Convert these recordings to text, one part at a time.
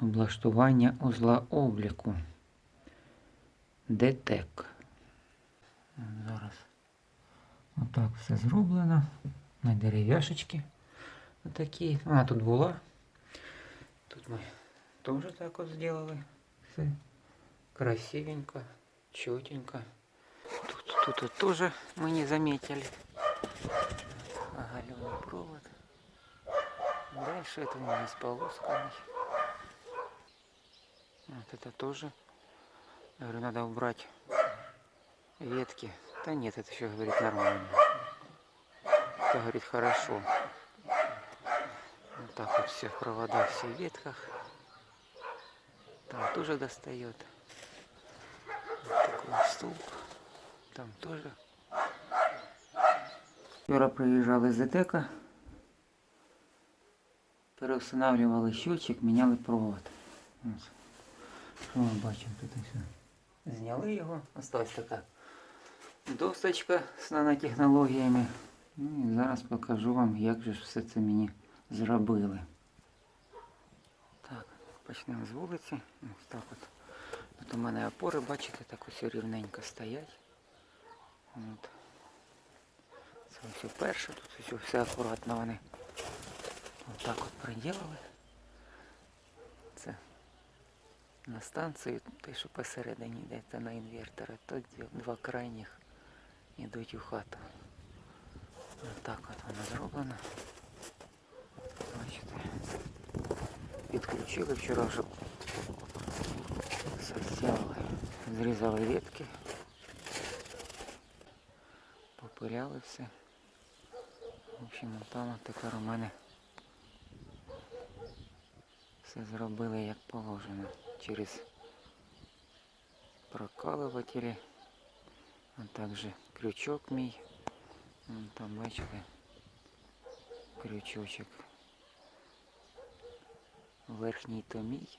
Облаштування узла обліку. ДТЕК. Зараз. Отак все зроблено. На дерев'яшечки. Отакі. Вона тут була. Тут ми теж так от зробили. Все красивенько, чотенько. Тут, тут, тут тоже мы не заметили. Оголенный провод. Дальше это у нас полосками. Вот это тоже. Я говорю, надо убрать ветки. Да нет, это еще говорит нормально. Это говорит хорошо. Вот так вот все провода все в ветках. Там тоже достает. Вот такой столб. Там тоже. Вчора приїжджали з ДТЕКа. Переустанавливали счетчик, міняли провод. Ось. Ми бачимо тут все. Зняли його. Осталась така досочка з нанотехнологіями. Ну і зараз покажу вам, як же ж все це мені зробили. Так, почнемо з вулиці. Ось так от. Тут у мене опори, бачите, так ось рівненько стоять. От. Це все перше, тут все, все акуратно вони. Отак от приділили. Це на станцію, те, що посередині йде, це на інвертори. Тут дві- два крайніх йдуть у хату. Отак от воно зроблено. Бачите. Підключили вчора вже. Зробили. Зрізали ветки. Попиляли все. В общем, там тепер у мене все зробили як положено. Через прокалувателі. А також крючок мій. Вон Там бачите крючочок. Верхній то мій.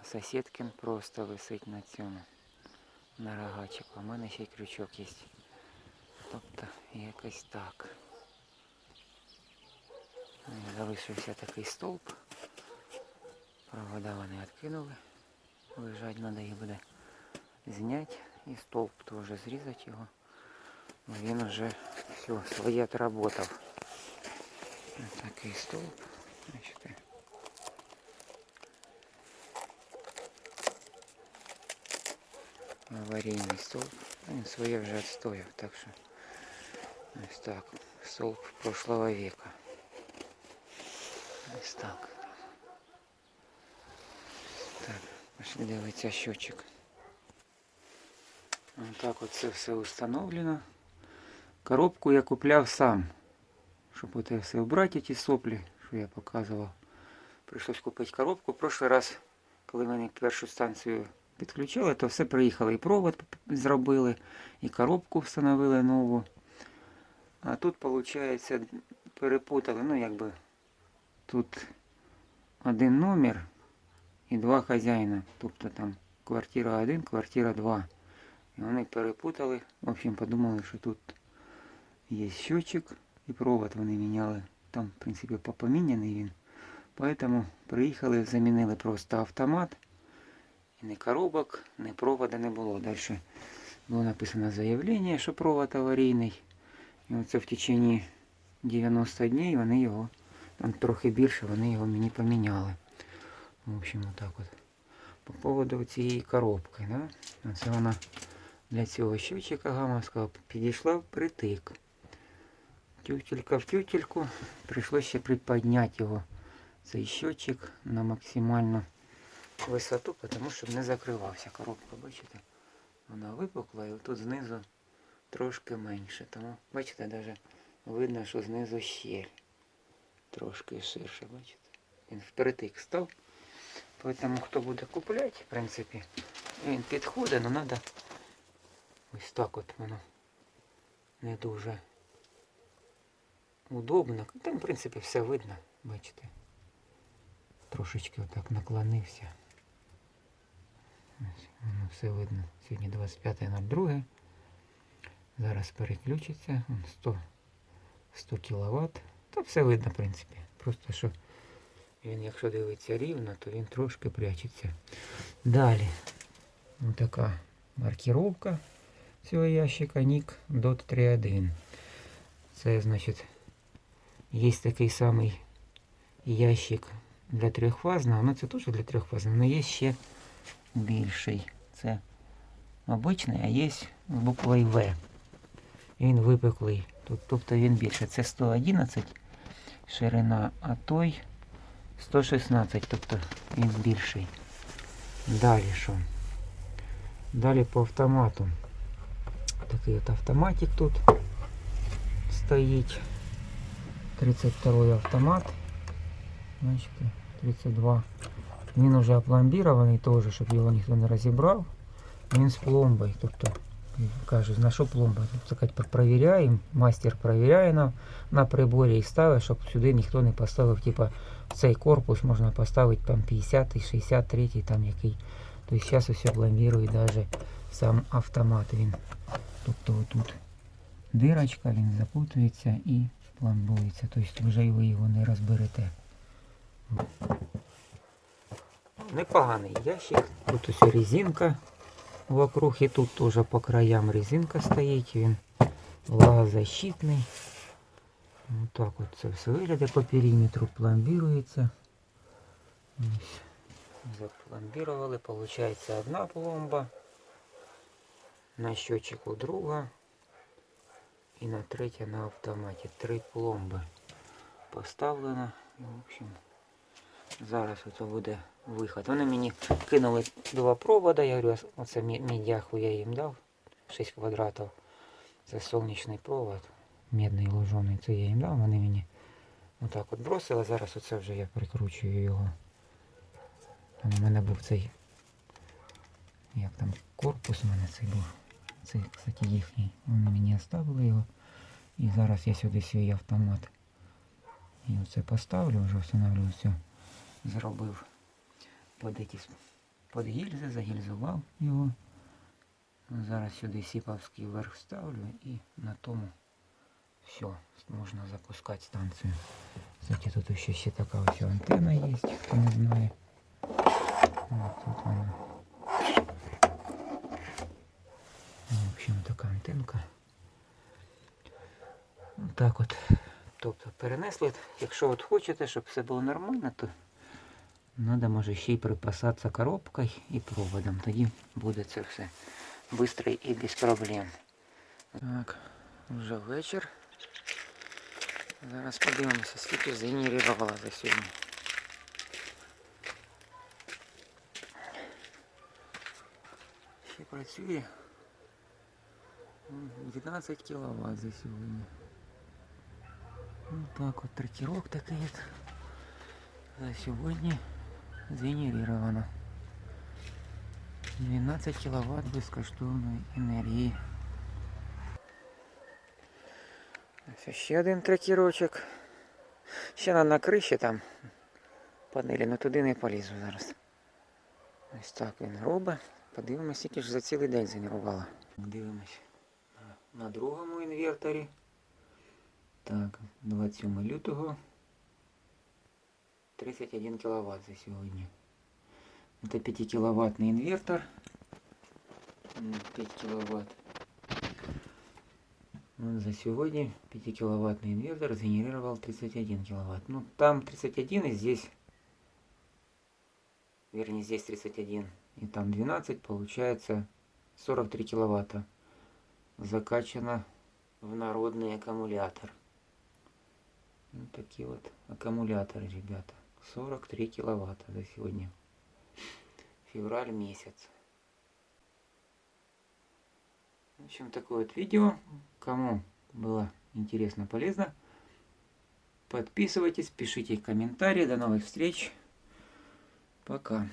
А Сусідкин просто висить на цьому на рогачику. А в мене ще й крючок є. Тобто якось так. Залишився такий стовп. Провода вони відкинули. Лежать треба їх буде зняти. І стовп теж зрізати його. Бо Він вже все, своє отработав. Ось такий стовп. Бачите. аварійний стовп. Він своє вже відстояв, так що ось так. Стовп прошлого века. Ось так. Так, пошли дивитися. Ось так от це все установлено. Коробку я купляв сам. Щоб оце все вбрати, ті соплі, що я показував. Прийшлось купити коробку. Прошлий раз, коли мене першу станцію підключили, то все приїхали. І провод зробили, і коробку встановили нову. А тут, виходить, перепутали, ну якби тут один номер і два хазяїна. Тобто там квартира 1, квартира 2. І вони перепутали. В общем, подумали, що тут є щочик і провод вони міняли. Там, в принципі, попоміняний він. Поэтому приїхали, замінили просто автомат. І ні коробок, ні провода не було. Далі було написано заявлення, що провод аварійний. І оце в течение 90 днів вони його, там трохи більше, вони його мені поміняли. В общем, отак от. По поводу цієї коробки, да? Оце вона для цього щучика гамовського підійшла впритик. Тютелька в тютельку. Прийшлося ще приподняти його, цей щочик на максимальну висоту, тому щоб не закривався коробка, бачите? Вона випукла і тут знизу трошки менше. Тому, бачите, навіть видно, що знизу щель. Трошки ширше, бачите? Він впритик став. Тому хто буде купляти, в принципі, він підходить, але треба ось так от воно не дуже удобно. Там, в принципі, все видно, бачите. Трошечки отак наклонився. Ось, воно все видно. Сьогодні 25.02. Зараз переключиться. Он 100, 100 кВт. Та все видно, в принципі. Просто що він, якщо дивиться рівно, то він трошки прячеться. Далі. Така маркіровка цього ящика NIC DOT 3.1. Це значить, є такий самий ящик для трьохфазного, ну це теж для трьохфазного, але є ще більший. Це обичний, а є буквою В. Він випеклий. Тобто він більше. Це 111 ширина, а той 116, тобто він більший. Далі що? Далі по автомату. Такий от автоматик тут стоїть. 32 автомат. Бачите, 32. Він уже опломбірований теж, щоб його ніхто не розібрав. Він з пломбою. Тобто, кажуть, на що пломба? Тобто, провіряємо, мастер провіряє на, на приборі і ставить, щоб сюди ніхто не поставив, типа, цей корпус можна поставити там 50 63 там який. Тобто зараз усе пломбірує навіть сам автомат. Він. Тобто отут дирочка, він запутується і пломбується. Тобто вже ви його не розберете. Непоганий ящик. Тут ось резинка вокруг і тут теж по краям резинка стоїть. Він влагозащитний. Ось так от це все виглядає по периметру, пломбірується. Ось. Запломбировали, получается одна пломба, на счетчику друга і на третя на автоматі. Три пломби поставлено. І, в общем, зараз це буде виход. Вони мені кинули два провода, я говорю, оце мі- мідяху я їм дав, 6 квадратів. Це сонячний провод, медний ложений, це я їм дав, вони мені отак от бросили. Зараз оце вже я прикручую його. Там у мене був цей. Як там корпус у мене цей був. Це, кстати, їхній. Вони мені оставили його. І зараз я сюди свій автомат. І оце поставлю, вже встановлю все. Зробив під, с- під гільзи, загільзував його. Зараз сюди сіповський верх ставлю і на тому все, можна запускати станцію. Кстати, тут ще, ще така ось антенна є, хто не знає. Вот тут вона. Ну, В общем, така антенка. Так от. Тобто перенесли. Якщо от хочете, щоб все було нормально, то треба може ще й припасатися коробкою і проводом. Тоді буде це все швидко і без проблем. Так, вже вечір. Зараз подивимося, скільки згенерувала за сьогодні. Ще працює. М, 12 кВт за сьогодні. Ну так от трекерок такий от за сьогодні Згенеровано. 12 кВт безкоштовної енергії. Ось ще один трекерочок. Ще на, на криші там панелі, але туди не полізу зараз. Ось так він робить. Подивимось, скільки ж за цілий день згенерувала. Дивимось на другому інверторі. Так, 27 лютого. 31 кВт за сьогодні. Это 5 киловаттный инвертор. М, 5 киловатт. За сегодня 5 киловаттный инвертор сгенерировал 31 киловатт. Ну там 31 и здесь, вернее здесь 31 и там 12, получается 43 киловатта. Закачано в народный аккумулятор. Вот такие вот аккумуляторы, ребята. 43 киловатта за сегодня февраль месяц. В общем, такое вот видео. Кому было интересно, полезно, подписывайтесь, пишите комментарии. До новых встреч. Пока.